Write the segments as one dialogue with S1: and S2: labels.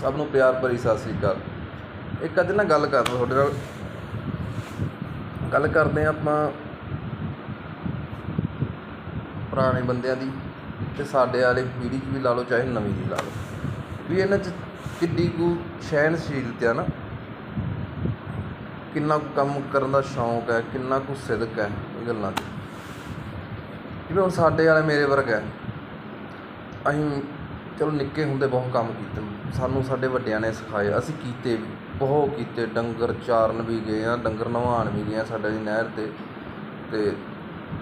S1: ਸਭ ਨੂੰ ਪਿਆਰ ਭਰੀ ਸਤਿ ਸ੍ਰੀ ਅਕਾਲ। ਇੱਕ ਅੱਜ ਨਾ ਗੱਲ ਕਰਦਾ ਤੁਹਾਡੇ ਨਾਲ। ਗੱਲ ਕਰਦੇ ਹਾਂ ਆਪਾਂ ਪੁਰਾਣੇ ਬੰਦਿਆਂ ਦੀ ਤੇ ਸਾਡੇ ਵਾਲੇ ਪੀੜ੍ਹੀ 'ਚ ਵੀ ਲਾ ਲਓ, ਚਾਹੇ ਨਵੀਂ ਦੀ ਲਾ ਲਓ। ਵੀ ਇਹਨਾਂ 'ਚ ਕਿੱਡੀ ਕੁ ਸਹਿਣਸ਼ੀਲਤਾ ਨਾ, ਕਿੰਨਾ ਕੁ ਕੰਮ ਕਰਨ ਦਾ ਸ਼ੌਂਕ ਹੈ, ਕਿੰਨਾ ਕੁ ਸਿਦਕ ਹੈ ਇਹ ਗੱਲਾਂ 'ਚ। ਜਿਵੇਂ ਹੁਣ ਸਾਡੇ ਵਾਲੇ ਮੇਰੇ ਵਰਗਾ ਹੈ। ਅਸੀਂ ਚਲੋ ਨਿੱਕੇ ਹੁੰਦੇ ਬਹੁਤ ਕੰਮ ਕੀਤੇ। ਸਾਨੂੰ ਸਾਡੇ ਵੱਡਿਆਂ ਨੇ ਸਿਖਾਏ। ਅਸੀਂ ਕੀਤੇ ਵੀ, ਬਹੁਤ ਕੀਤੇ। ਡੰਗਰ ਚਾਰਨ ਵੀ ਗਏ ਆ, ਡੰਗਰ ਨਵਾਉਣ ਵੀ ਗਏ ਆ ਸਾਡੇ ਦੀ ਨਹਿਰ ਤੇ। ਅਤੇ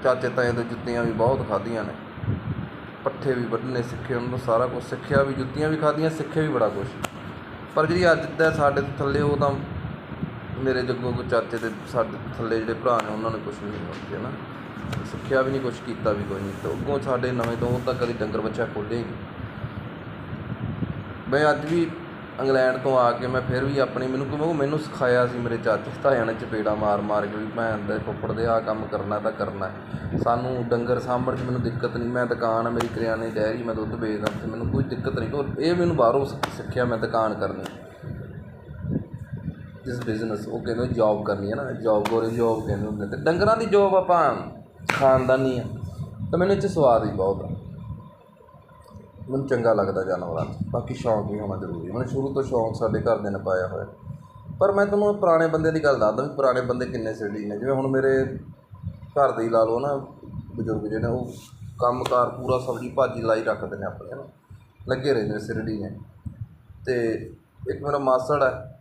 S1: ਚਾਚੇ ਤਾਏ ਦੇ ਜੁੱਤੀਆਂ ਵੀ ਬਹੁਤ ਖਾਧੀਆਂ ਨੇ। ਪੱਠੇ ਵੀ ਵੱਢਣੇ ਸਿੱਖੇ, ਉਹਨਾਂ ਤੋਂ ਸਾਰਾ ਕੁਝ ਸਿੱਖਿਆ ਵੀ, ਜੁੱਤੀਆਂ ਵੀ ਖਾਧੀਆਂ, ਸਿੱਖੇ ਵੀ ਬੜਾ ਕੁਝ ਪਰ ਜਿਹੜੀ ਅੱਜ ਦਾ ਸਾਡੇ ਤੋਂ ਥੱਲੇ, ਉਹ ਤਾਂ ਮੇਰੇ ਜੱਗੋਂ ਕੋ ਚਾਚੇ ਦੇ ਸਾਡੇ ਥੱਲੇ ਜਿਹੜੇ ਭਰਾ ਨੇ, ਉਹਨਾਂ ਨੇ ਕੁਝ ਨਹੀਂ ਕਰਦੇ ਨਾ। ਸਿੱਖਿਆ ਵੀ ਨਹੀਂ ਕੁਝ ਕੀਤਾ ਵੀ ਕੋਈ ਨਹੀਂ। ਤੇ ਅੱਗੋਂ ਸਾਡੇ ਨਵੇਂ ਤੋਂ ਉਹ ਤਾਂ ਕਦੀ ਡੰਗਰ ਬੱਚਾ ਖੋਲ੍ਹੇ ਮੈਂ ਅੱਜ ਵੀ ਇੰਗਲੈਂਡ ਤੋਂ ਆ ਕੇ ਮੈਂ ਫਿਰ ਵੀ ਆਪਣੀ ਮੈਨੂੰ ਕਿਉਂਕਿ ਮੈਨੂੰ ਸਿਖਾਇਆ ਸੀ ਮੇਰੇ ਚਾਚੇ ਤਾਇਆਂ ਨੇ ਚਪੇੜਾ ਮਾਰ ਮਾਰ ਕੇ ਵੀ ਭੈਣ ਦੇ ਫੁੱਫੜ ਦੇ ਆ ਕੰਮ ਕਰਨਾ ਤਾਂ ਕਰਨਾ ਸਾਨੂੰ ਡੰਗਰ ਸਾਂਭਣ 'ਚ ਮੈਨੂੰ ਦਿੱਕਤ ਨਹੀਂ, ਮੈਂ ਦੁਕਾਨ ਮੇਰੀ ਕਰਿਆਨੇ ਡੈਰੀ, ਮੈਂ ਦੁੱਧ ਵੇਚਦਾ ਤੇ ਮੈਨੂੰ ਕੋਈ ਦਿੱਕਤ ਨਹੀਂ। ਉਹ ਇਹ ਮੈਨੂੰ ਬਾਹਰੋਂ ਸਿ- ਸਿੱਖਿਆ ਮੈਂ ਦੁਕਾਨ ਕਰਨੀ। ਜਿਸ ਬਿਜ਼ਨਸ ਉਹ ਕਹਿੰਦੇ ਜੌਬ ਕਰਨੀ ਹੈ ਨਾ ਜੌਬ ਕੋਰੇ ਜੌਬ ਕਹਿੰਦੇ ਹੁੰਦੇ ਤੇ ਡੰਗਰਾਂ ਦੀ ਜੌਬ ਆਪਾਂ ਖਾਨਦਾਨੀ ਆ। ਤਾਂ ਮੈਨੂੰ ਇਹ 'ਚ ਸਵਾਦ ਹੀ ਬਹੁਤ ਆ। ਮੈਨੂੰ ਚੰਗਾ ਲੱਗਦਾ ਜਾਨਵਰਾਂ 'ਚ ਬਾਕੀ ਸ਼ੌਂਕ ਵੀ ਹੋਣਾ ਜ਼ਰੂਰੀ। ਮੈਨੂੰ ਸ਼ੁਰੂ ਤੋਂ ਸ਼ੌਂਕ ਸਾਡੇ ਘਰਦਿਆਂ ਨੇ ਪਾਇਆ ਹੋਇਆ। ਪਰ ਮੈਂ ਤੁਹਾਨੂੰ ਪੁਰਾਣੇ ਬੰਦੇ ਦੀ ਗੱਲ ਦੱਸਦਾ ਵੀ ਪੁਰਾਣੇ ਬੰਦੇ ਕਿੰਨੇ ਸਿਰੜੀ ਨੇ। ਜਿਵੇਂ ਹੁਣ ਮੇਰੇ ਘਰ ਦੇ ਹੀ ਲਾ ਲਓ ਨਾ, ਬਜ਼ੁਰਗ ਜਿਹੜੇ ਨੇ, ਉਹ ਕੰਮਕਾਰ ਪੂਰਾ ਸਬਜ਼ੀ ਭਾਜੀ ਲਾਈ ਰੱਖਦੇ ਨੇ ਆਪਣੇ ਨਾ। ਲੱਗੇ ਰਹਿੰਦੇ ਨੇ ਸਿਰੜੀ ਨੇ। ਤੇ ਇੱਕ ਮੇਰਾ ਮਾਸੜ ਹੈ,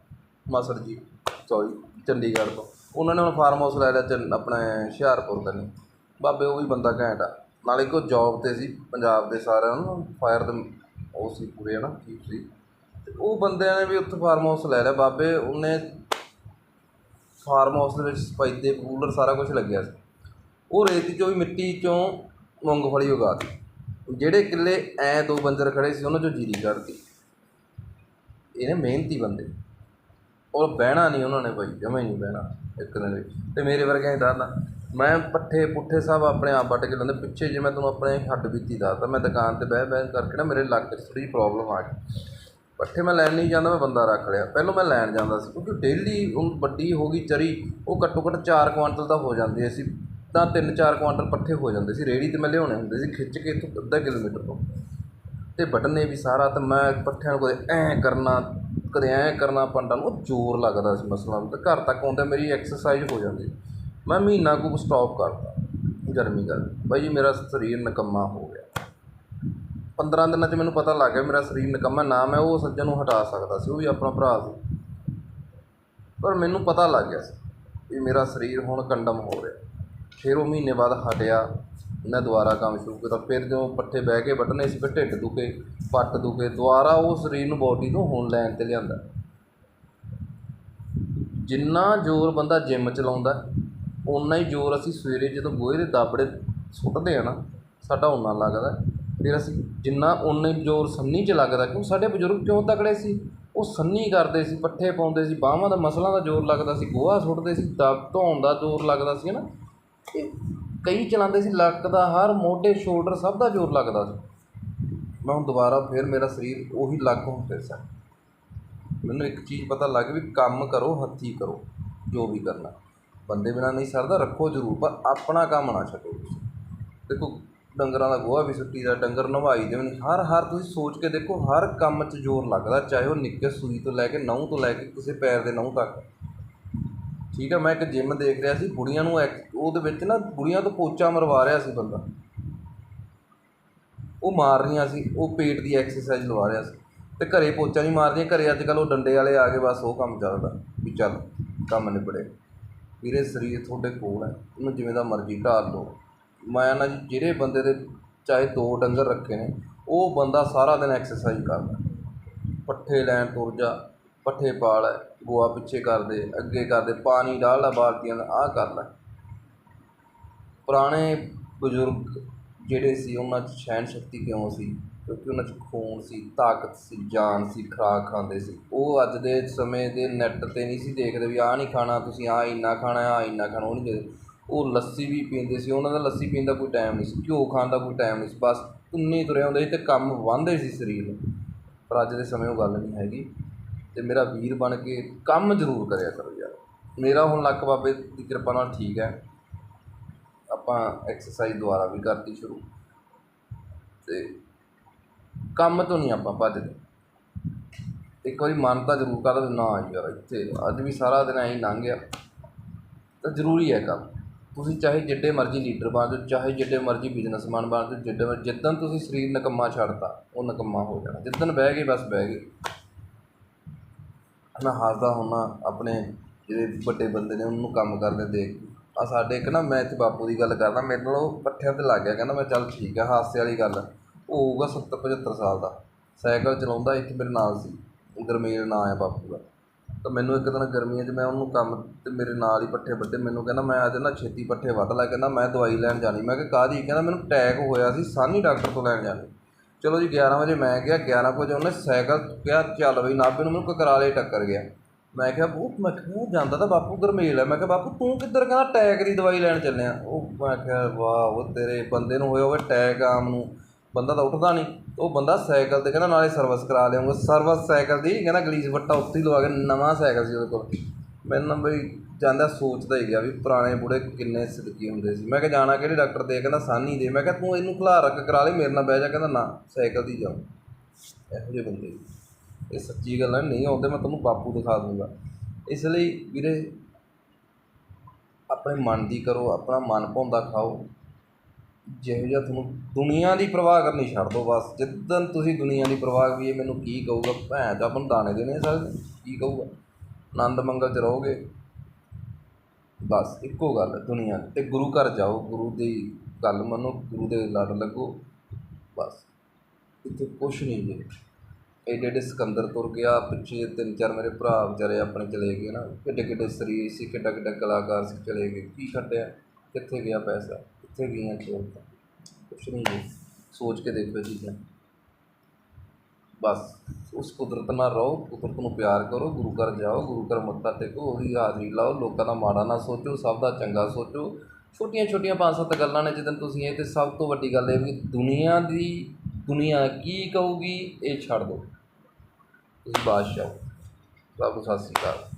S1: ਮਾਸੜ ਜੀ ਸੌਰੀ ਚੰਡੀਗੜ੍ਹ ਤੋਂ। ਉਹਨਾਂ ਨੇ ਹੁਣ ਫਾਰਮ ਹਾਊਸ ਲੈ ਲਿਆ ਚੰਨ ਆਪਣੇ ਹੁਸ਼ਿਆਰਪੁਰ ਕੰਨੀ ਬਾਬੇ ਉਹ ਵੀ ਬੰਦਾ ਘੈਂਟ ਆ। ਨਾਲੇ ਉਹ ਜੋਬ ਤੇ ਸੀ, ਪੰਜਾਬ ਦੇ ਸਾਰਿਆਂ ਨੂੰ ਫਾਇਰ ਦੇ ਉਹ ਸੀ ਪੂਰੇ ਹੈ ਨਾ ਚੀਫ ਸੀ। ਅਤੇ ਉਹ ਬੰਦਿਆਂ ਨੇ ਵੀ ਉੱਥੇ ਫਾਰਮ ਹਾਊਸ ਲੈ ਲਿਆ, ਬਾਬੇ, ਉਹਨੇ ਫਾਰਮ ਹਾਊਸ ਦੇ ਵਿੱਚ ਸਪਾਈਦੇ ਕੂਲਰ ਸਾਰਾ ਕੁਝ ਲੱਗਿਆ ਸੀ। ਉਹ ਰੇਤ ਚੋਂ ਵੀ ਮਿੱਟੀ ਚੋਂ ਮੂੰਗਫਲੀ ਉਗਾਤੀ ਜਿਹੜੇ ਕਿੱਲੇ ਐ ਦੋ ਬੰਦਰ ਖੜੇ ਸੀ, ਉਹਨਾਂ ਚੋਂ ਜੀਰੀ ਕੱਢਤੀ ਇਹਨੇ ਮਿਹਨਤੀ ਬੰਦੇ। ਔਰ ਬਹਿਣਾ ਨਹੀਂ ਉਹਨਾਂ ਨੇ ਭਾਈ ਜਮਾ ਨਹੀਂ ਬਹਿਣਾ, ਇੱਕ ਦਿਨ ਵੀ ਤੇ ਮੇਰੇ ਵਰਗਿਆਂ ਹੀ ਨਾ ਮੈਂ ਪੱਠੇ ਪੁੱਠੇ ਸਭ ਆਪਣੇ ਆਪ ਵੱਢ ਕੇ ਲੈਂਦੇ ਪਿੱਛੇ ਜੇ ਮੈਂ ਤੁਹਾਨੂੰ ਆਪਣੇ ਹੱਡ ਬੀਤੀ ਦੱਸਦਾ, ਮੈਂ ਦੁਕਾਨ ਤੇ ਬਹਿ ਬਹਿ ਕਰਕੇ ਨਾ ਮੇਰੇ ਲੱਕ 'ਚ ਥੋੜ੍ਹੀ ਪ੍ਰੋਬਲਮ ਆ ਗਈ। ਪੱਠੇ ਮੈਂ ਲੈਣ ਨਹੀਂ ਜਾਂਦਾ, ਮੈਂ ਬੰਦਾ ਰੱਖ ਲਿਆ। ਪਹਿਲਾਂ ਮੈਂ ਲੈਣ ਜਾਂਦਾ ਸੀ, ਕਿਉਂਕਿ ਡੇਲੀ ਹੁਣ ਵੱਡੀ ਹੋ ਗਈ ਚਰੀ, ਉਹ ਘੱਟੋ ਘੱਟ 4 ਕੁਆਂਟਲ ਤਾਂ ਹੋ ਜਾਂਦੇ ਸੀ। ਤਾਂ 3-4 ਕੁਆਂਟਲ ਪੱਠੇ ਹੋ ਜਾਂਦੇ ਸੀ, ਰੇੜੀ ਤੇ ਮੈਂ ਲਿਆਉਣੇ ਹੁੰਦੇ ਸੀ, ਖਿੱਚ ਕੇ ਇੱਥੋਂ ਅੱਧਾ ਕਿਲੋਮੀਟਰ ਤੋਂ। ਤੇ ਵੱਢਣੇ ਵੀ ਸਾਰਾ, ਤੇ ਮੈਂ ਪੱਠਿਆਂ ਨੂੰ ਕਦੇ ਐਂ ਕਰਨਾ, ਕਦੇ ਐਂ ਕਰਨਾ ਪੰਡਾਂ ਨੂੰ ਉਹ ਜ਼ੋਰ ਲੱਗਦਾ ਸੀ ਮਸਲਾ ਤੇ ਘਰ ਤੱਕ ਆਉਂਦਾ ਮੇਰੀ ਐਕਸਰਸਾਈਜ਼ ਹੋ ਜਾਂਦੀ ਮੈਂ ਮਹੀਨਾ ਕੁ ਸਟਾਪ ਕਰਤਾ, ਗਰਮੀ ਕਰ ਬਾਈ ਜੀ, ਮੇਰਾ ਸਰੀਰ ਨਿਕੰਮਾ ਹੋ ਗਿਆ। 15 ਦਿਨਾਂ 'ਚ ਮੈਨੂੰ ਪਤਾ ਲੱਗ ਗਿਆ ਮੇਰਾ ਸਰੀਰ ਨਿਕੰਮਾ, ਨਾ ਮੈਂ ਉਹ ਸੱਜਣ ਨੂੰ ਹਟਾ ਸਕਦਾ ਸੀ, ਉਹ ਵੀ ਆਪਣਾ ਭਰਾ ਸੀ। ਪਰ ਮੈਨੂੰ ਪਤਾ ਲੱਗ ਗਿਆ ਸੀ ਵੀ ਮੇਰਾ ਸਰੀਰ ਹੁਣ ਕੰਡਮ ਹੋ ਰਿਹਾ। ਫਿਰ ਉਹ ਮਹੀਨੇ ਬਾਅਦ ਹਟਿਆ, ਮੈਂ ਦੁਬਾਰਾ ਕੰਮ ਸ਼ੁਰੂ ਕੀਤਾ। ਫਿਰ ਜਦੋਂ ਪੱਠੇ ਬਹਿ ਕੇ ਵੱਢਣੇ ਸੀ, ਫਿਰ ਢਿੱਡ ਦੁਖੇ, ਪੱਟ ਦੁਖੇ, ਦੁਬਾਰਾ ਉਹ ਸਰੀਰ ਨੂੰ ਬੋਡੀ ਤੋਂ ਹੁਣ ਲੈਣ ਤੇ ਲਿਆਂਦਾ। ਜਿੰਨਾ ਜ਼ੋਰ ਬੰਦਾ ਜਿਮ ਚਲਾਉਂਦਾ ਓਨਾ ਹੀ ਜ਼ੋਰ ਅਸੀਂ ਸਵੇਰੇ ਜਦੋਂ ਗੋਹੇ ਦੇ ਦਾਬੜੇ ਸੁੱਟਦੇ ਹਾਂ ਨਾ, ਸਾਡਾ ਓਨਾ ਲੱਗਦਾ। ਫਿਰ ਅਸੀਂ ਜਿੰਨਾ ਓਨਾ ਹੀ ਜ਼ੋਰ ਸੰਨੀ 'ਚ ਲੱਗਦਾ, ਕਿਉਂ ਸਾਡੇ ਬਜ਼ੁਰਗ ਕਿਉਂ ਤਕੜੇ ਸੀ? ਉਹ ਸੰਨੀ ਕਰਦੇ ਸੀ, ਪੱਠੇ ਪਾਉਂਦੇ ਸੀ, ਬਾਹਾਂ ਦਾ ਮਸਲਾਂ ਦਾ ਜ਼ੋਰ ਲੱਗਦਾ ਸੀ, ਗੋਹਾ ਸੁੱਟਦੇ ਸੀ, ਦਬ ਧੋਣ ਦਾ ਜ਼ੋਰ ਲੱਗਦਾ ਸੀ ਨਾ ਇਹ ਕਈ ਚਲਾਉਂਦੇ ਸੀ, ਲੱਕ ਦਾ ਹਰ ਮੋਢੇ, ਸ਼ੋਲਡਰ ਸਭ ਦਾ ਜ਼ੋਰ ਲੱਗਦਾ ਸੀ। ਮੈਂ ਹੁਣ ਦੁਬਾਰਾ ਫਿਰ ਮੇਰਾ ਸਰੀਰ ਉਹੀ ਲੱਗ ਹੁਣ ਫਿਰ ਸਾ। ਮੈਨੂੰ ਇੱਕ ਚੀਜ਼ ਪਤਾ ਲੱਗ ਵੀ ਕੰਮ ਕਰੋ, ਹੱਥੀਂ ਕਰੋ, ਜੋ ਵੀ ਕਰਨਾ। ਬੰਦੇ ਬਿਨਾਂ ਨਹੀਂ ਸਰਦਾ, ਰੱਖੋ ਜ਼ਰੂਰ, ਪਰ ਆਪਣਾ ਕੰਮ ਨਾ ਛੱਡੋ ਤੁਸੀਂ। ਦੇਖੋ, ਡੰਗਰਾਂ ਦਾ ਗੋਹਾ ਵੀ ਸੁੱਟੀ ਦਾ, ਡੰਗਰ ਨਵਾਈ ਦੇ ਵੀ ਨਹੀਂ। ਹਰ ਹਰ ਤੁਸੀਂ ਸੋਚ ਕੇ ਦੇਖੋ, ਹਰ ਕੰਮ 'ਚ ਜ਼ੋਰ ਲੱਗਦਾ, ਚਾਹੇ ਉਹ ਨਿੱਕੇ ਸੂਈ ਤੋਂ ਲੈ ਕੇ ਨਹੁੰ ਤੋਂ ਲੈ ਕੇ ਕਿਸੇ ਪੈਰ ਦੇ ਨਹੁੰ ਤੱਕ। ਠੀਕ ਹੈ ਮੈਂ ਇੱਕ ਜਿਮ ਦੇਖ ਰਿਹਾ ਸੀ, ਬੁੜੀਆਂ ਨੂੰ ਐਕ- ਉਹਦੇ ਵਿੱਚ ਨਾ ਬੁੜੀਆਂ ਤੋਂ ਪੋਚਾ ਮਰਵਾ ਰਿਹਾ ਸੀ ਬੰਦਾ। ਉਹ ਮਾਰ ਰਹੀਆਂ ਸੀ, ਉਹ ਪੇਟ ਦੀ ਐਕਸਰਸਾਈਜ਼ ਲਵਾ ਰਿਹਾ ਸੀ। ਤੇ ਘਰੇ ਪੋਚਾ ਨਹੀਂ ਮਾਰਦੀਆਂ, ਘਰੇ ਅੱਜ ਕੱਲ੍ਹ ਉਹ ਡੰਡੇ ਵਾਲੇ ਆ ਗਏ ਬਸ ਉਹ ਕੰਮ ਚੱਲਦਾ, ਵੀ ਚੱਲ, ਕੰਮ ਨਿਬੜੇ ਵੀਰੇ ਸਰੀਰ ਤੁਹਾਡੇ ਕੋਲ ਹੈ, ਉਹਨੂੰ ਜਿਵੇਂ ਦਾ ਮਰਜ਼ੀ ਢਾਲ ਲਓ। ਮੈਂ ਨਾ ਜੀ, ਜਿਹੜੇ ਬੰਦੇ ਦੇ ਚਾਹੇ ਦੋ ਡੰਗਰ ਰੱਖੇ ਨੇ, ਉਹ ਬੰਦਾ ਸਾਰਾ ਦਿਨ ਐਕਸਰਸਾਈਜ਼ ਕਰਦਾ। ਪੱਠੇ ਲੈਣ ਤੁਰ ਜਾ, ਪੱਠੇ ਪਾ ਲੈ ਗੋਆ ਪਿੱਛੇ ਕਰਦੇ, ਅੱਗੇ ਕਰਦੇ, ਪਾਣੀ ਡਾਲ ਲੈ ਬਾਲਟੀਆਂ ਦਾ ਆਹ ਕਰ ਲੈ ਪੁਰਾਣੇ ਬਜ਼ੁਰਗ ਜਿਹੜੇ ਸੀ, ਉਹਨਾਂ 'ਚ ਸਹਿਣ ਸ਼ਕਤੀ ਕਿਉਂ ਸੀ? ਕਿਉਂਕਿ ਉਹਨਾਂ 'ਚ ਖੂਨ ਸੀ, ਤਾਕਤ ਸੀ, ਜਾਨ ਸੀ, ਖੁਰਾਕ ਖਾਂਦੇ ਸੀ। ਉਹ ਅੱਜ ਦੇ ਸਮੇਂ ਦੇ ਨੈੱਟ 'ਤੇ ਨਹੀਂ ਸੀ ਦੇਖਦੇ ਵੀ ਆਹ ਨਹੀਂ ਖਾਣਾ, ਤੁਸੀਂ ਆਹ ਇੰਨਾ ਖਾਣਾ, ਆਹ ਇੰਨਾ ਖਾਣਾ, ਉਹ ਨਹੀਂ ਦੇਖਦੇ। ਉਹ ਲੱਸੀ ਵੀ ਪੀਂਦੇ ਸੀ, ਉਹਨਾਂ ਦਾ ਲੱਸੀ ਪੀਣ ਦਾ ਕੋਈ ਟਾਈਮ ਨਹੀਂ ਸੀ, ਘਿਓ ਖਾਣ ਦਾ ਕੋਈ ਟਾਈਮ ਨਹੀਂ ਸੀ, ਬਸ ਤੁੰਨੀ ਤੁਰੇ ਹੁੰਦੇ ਸੀ ਤੇ ਕੰਮ ਵਾਂਦੇ ਸੀ ਸਰੀਰ ਨੂੰ। ਪਰ ਅੱਜ ਦੇ ਸਮੇਂ ਉਹ ਗੱਲ ਨਹੀਂ ਹੈਗੀ ਤੇ ਮੇਰਾ ਵੀਰ ਬਣ ਕੇ ਕੰਮ ਜ਼ਰੂਰ ਕਰਿਆ ਕਰੋ ਯਾਰ। ਮੇਰਾ ਹੁਣ ਲੱਕ ਬਾਬੇ ਦੀ ਕਿਰਪਾ ਨਾਲ ਠੀਕ ਹੈ। ਆਪਾਂ ਐਕਸਰਸਾਈਜ਼ ਦੁਬਾਰਾ ਵੀ ਕਰਤੀ ਸ਼ੁਰੂ। ਤੇ ਕੰਮ ਤੋਂ ਨਹੀਂ ਆਪਾਂ ਭੱਜਦੇ ਇੱਕ ਵਾਰੀ ਮਨ ਤਾਂ ਜ਼ਰੂਰ ਕਰਦਾ ਨਾ ਯਾਰ, ਇੱਥੇ ਅੱਜ ਵੀ ਸਾਰਾ ਦਿਨ ਐਂ ਲੰਘ ਗਿਆ। ਤਾਂ ਜ਼ਰੂਰੀ ਹੈ ਕੰਮ। ਤੁਸੀਂ ਚਾਹੇ ਜਿੱਡੇ ਮਰਜ਼ੀ ਲੀਡਰ ਬਣ ਜਾਓ, ਚਾਹੇ ਜਿੱਡੇ ਮਰਜ਼ੀ ਬਿਜ਼ਨਸਮੈਨ ਬਣ ਜਾਓ, ਜਿੱਡੇ ਮਰ- ਜਿੱਦਣ ਤੁਸੀਂ ਸਰੀਰ ਨਕੰਮਾ ਛੱਡਤਾ, ਉਹ ਨਕੰਮਾ ਹੋ ਜਾਣਾ। ਜਿੱਦਣ ਬਹਿ ਗਏ, ਬਸ ਬਹਿ ਗਏ। ਮੈਂ ਹੱਸਦਾ ਹੁੰਨਾ ਆਪਣੇ ਜਿਹੜੇ ਵੱਡੇ ਬੰਦੇ ਨੇ, ਉਹਨੂੰ ਕੰਮ ਕਰਦੇ ਦੇਖ ਆ ਸਾਡੇ ਇੱਕ ਨਾ, ਮੈਂ ਇੱਥੇ ਬਾਪੂ ਦੀ ਗੱਲ ਕਰਦਾ, ਮੇਰੇ ਨਾਲ ਉਹ ਪੱਠਿਆਂ ਤੇ ਲੱਗ ਗਿਆ, ਕਹਿੰਦਾ ਮੈਂ ਚੱਲ ਠੀਕ ਹੈ ਹਾਸੇ ਵਾਲੀ ਗੱਲ ਉਹ ਹੋਊਗਾ 70 75 ਸਾਲ ਦਾ। ਸਾਈਕਲ ਚਲਾਉਂਦਾ ਇੱਥੇ ਮੇਰੇ ਨਾਲ ਸੀ। ਗਰਮੇਲ ਨਾਂ ਹੈ ਬਾਪੂ ਦਾ। ਤਾਂ ਮੈਨੂੰ ਇੱਕ ਦਿਨ ਗਰਮੀਆਂ 'ਚ ਮੈਂ ਉਹਨੂੰ ਕੰਮ ਤੇ ਮੇਰੇ ਨਾਲ ਹੀ ਪੱਠੇ ਵੱਢੇ। ਮੈਨੂੰ ਕਹਿੰਦਾ, ਮੈਂ ਅੱਜ ਨਾ ਛੇਤੀ ਪੱਠੇ ਵੱਢ ਲੈ। ਕਹਿੰਦਾ, ਮੈਂ ਦਵਾਈ ਲੈਣ ਜਾਣੀ। ਮੈਂ ਕਿਹਾ, ਕਾਹਦੀ? ਕਹਿੰਦਾ, ਮੈਨੂੰ ਅਟੈਕ ਹੋਇਆ ਸੀ ਸਾਨੀ ਡਾਕਟਰ ਤੋਂ ਲੈਣ ਜਾਣੀ। ਚਲੋ ਜੀ 11 ਵਜੇ ਮੈਂ ਗਿਆ। 11 ਕੁ ਵਜੇ ਉਹਨੇ ਸਾਈਕਲ ਕਿਹਾ, ਚੱਲ ਬਈ, ਨਾਭੇ ਨੂੰ ਮੈਨੂੰ ਕਕਰਾਲੇ ਟੱਕਰ ਗਿਆ। ਮੈਂ ਕਿਹਾ, ਉਹ, ਮੈਂ ਕਿਹਾ ਜਾਂਦਾ ਤਾਂ ਬਾਪੂ ਗਰਮੇਲ ਹੈ। ਮੈਂ ਕਿਹਾ, ਬਾਪੂ, ਤੂੰ ਕਿੱਧਰ ਕਹਿੰਦਾ ਟੈਗ ਦੀ ਦਵਾਈ ਲੈਣ ਚੱਲਿਆ? ਉਹ ਮੈਂ ਕਿਹਾ, ਵਾਹ, ਉਹ ਤੇਰੇ ਬੰਦੇ ਨੂੰ ਹੋਇਆ ਹੋਵੇ ਟੈਗ ਆਮ ਨੂੰ। ਬੰਦਾ ਤਾਂ ਉੱਠਦਾ ਨਹੀਂ। ਉਹ ਬੰਦਾ ਸਾਈਕਲ ਤੇ ਕਹਿੰਦਾ, ਨਾਲੇ ਸਰਵਿਸ ਕਰਾ ਲਿਆਉਂਗਾ। ਸਰਵਿਸ ਸਾਈਕਲ ਦੀ ਕਹਿੰਦਾ ਗਲੀਸ ਵੱਟਾ ਉੱਥੇ ਹੀ ਲਵਾ ਕੇ ਨਵਾਂ ਸਾਈਕਲ ਸੀ ਉਹਦੇ ਕੋਲ। ਮੈਨੂੰ ਬਈ ਜਾਂਦਾ ਸੋਚਦਾ ਹੀ ਗਿਆ ਵੀ ਪੁਰਾਣੇ ਬੁੜੇ ਕਿੰਨੇ ਸਿੱਧਕੀ ਹੁੰਦੇ ਸੀ। ਮੈਂ ਕਿਹਾ, ਜਾਣਾ ਕਿਹੜੇ ਡਾਕਟਰ ਦੇ? ਕਹਿੰਦਾ, ਸਾਨੀ ਦੇ। ਮੈਂ ਕਿਹਾ, ਤੂੰ ਇਹਨੂੰ ਖਿਲਾ ਰੱਖ ਕਰਾ ਲਈ ਮੇਰੇ ਨਾਲ ਬਹਿ ਜਾ। ਕਹਿੰਦਾ, ਨਾ, ਸਾਈਕਲ ਦੀ ਜਾਓ। ਇਹੋ ਜਿਹੇ ਬੰਦੇ ਇਹ ਸੱਚੀ ਗੱਲ ਹੈ ਨਹੀਂ ਆਉਂਦੇ ਮੈਂ ਤੁਹਾਨੂੰ ਬਾਪੂ ਦਿਖਾ ਦੂੰਗਾ। ਇਸ ਲਈ ਵੀਰੇ, ਆਪਣੇ ਮਨ ਦੀ ਕਰੋ, ਆਪਣਾ ਮਨ ਭਾਉਂਦਾ ਖਾਓ। ਜਿਹੋ ਜਿਹਾ ਤੁਹਾਨੂੰ ਦੁਨੀਆ ਦੀ ਪਰਵਾਹ ਕਰਨੀ ਛੱਡ ਦਿਓ ਬਸ। ਜਿੱਦਣ ਤੁਸੀਂ ਦੁਨੀਆ ਦੀ ਪਰਵਾਹ ਵੀ ਇਹ ਮੈਨੂੰ ਕੀ ਕਹੂਗਾ? ਭੈਣ ਤਾਂ ਆਪਾਂ ਦਾਣੇ ਦੇਣੇ ਸਾਰੇ ਕੀ ਕਹੂਗਾ? ਆਨੰਦ ਮੰਗਲ ਚ ਰਹੋਗੇ? ਬਸ, ਇੱਕੋ ਗੱਲ ਹੈ ਦੁਨੀਆ ਦੀ। ਤੇ ਗੁਰੂ ਘਰ ਜਾਓ, ਗੁਰੂ ਦੀ ਗੱਲ ਮੰਨੋ, ਗੁਰੂ ਦੇ ਲੜ ਲੱਗੋ, ਬਸ। ਇੱਥੇ ਕੁਛ ਨਹੀਂ ਜੇ। ਏਡੇ ਏਡੇ ਸਿਕੰਦਰ ਤੁਰ ਗਿਆ, ਪਿੱਛੇ ਤਿੰਨ ਚਾਰ ਮੇਰੇ ਭਰਾ ਵਿਚਾਰੇ ਆਪਣੇ ਚਲੇ ਗਏ ਨਾ। ਕਿੱਡੇ ਕਿੱਡੇ ਸਰੀਰ ਸੀ, ਕਿੱਡਾ ਕਿੱਡਾ ਕਲਾਕਾਰ ਸੀ, ਚਲੇ ਗਏ। ਕੀ ਛੱਡਿਆ? ਕਿੱਥੇ ਗਿਆ ਪੈਸਾ? ਕਿੱਥੇ ਗਈਆਂ ਚੋਰਤਾਂ ਕੁਛ ਨਹੀਂ ਜੀ, ਸੋਚ ਕੇ ਦੇਖੋ ਇਹ ਚੀਜ਼ਾਂ। ਬਸ, ਉਸ ਕੁਦਰਤ ਨਾਲ ਰਹੋ, ਕੁਦਰਤ ਨੂੰ ਪਿਆਰ ਕਰੋ, ਗੁਰੂ ਘਰ ਜਾਓ, ਗੁਰੂ ਘਰ ਮੱਥਾ ਟੇਕੋ ਉਹਦੀ ਹਾਜ਼ਰੀ ਲਾਓ, ਲੋਕਾਂ ਦਾ ਮਾੜਾ ਨਾ ਸੋਚੋ, ਸਭ ਦਾ ਚੰਗਾ ਸੋਚੋ। ਛੋਟੀਆਂ ਛੋਟੀਆਂ ਪੰਜ ਸੱਤ ਗੱਲਾਂ ਨੇ ਜਦੋਂ ਤੁਸੀਂ ਇਹ ਤੇ ਸਭ ਤੋਂ ਵੱਡੀ ਗੱਲ ਇਹ ਵੀ ਦੁਨੀਆ ਦੀ, ਦੁਨੀਆ ਕੀ ਕਹੂਗੀ, ਇਹ ਛੱਡ ਦਿਓ। ਤੁਸੀਂ ਬਾਦਸ਼ਾਹ ਰੱਬ ਨੂੰ ਸਤਿ ਸ਼੍ਰੀ ਅਕਾਲ।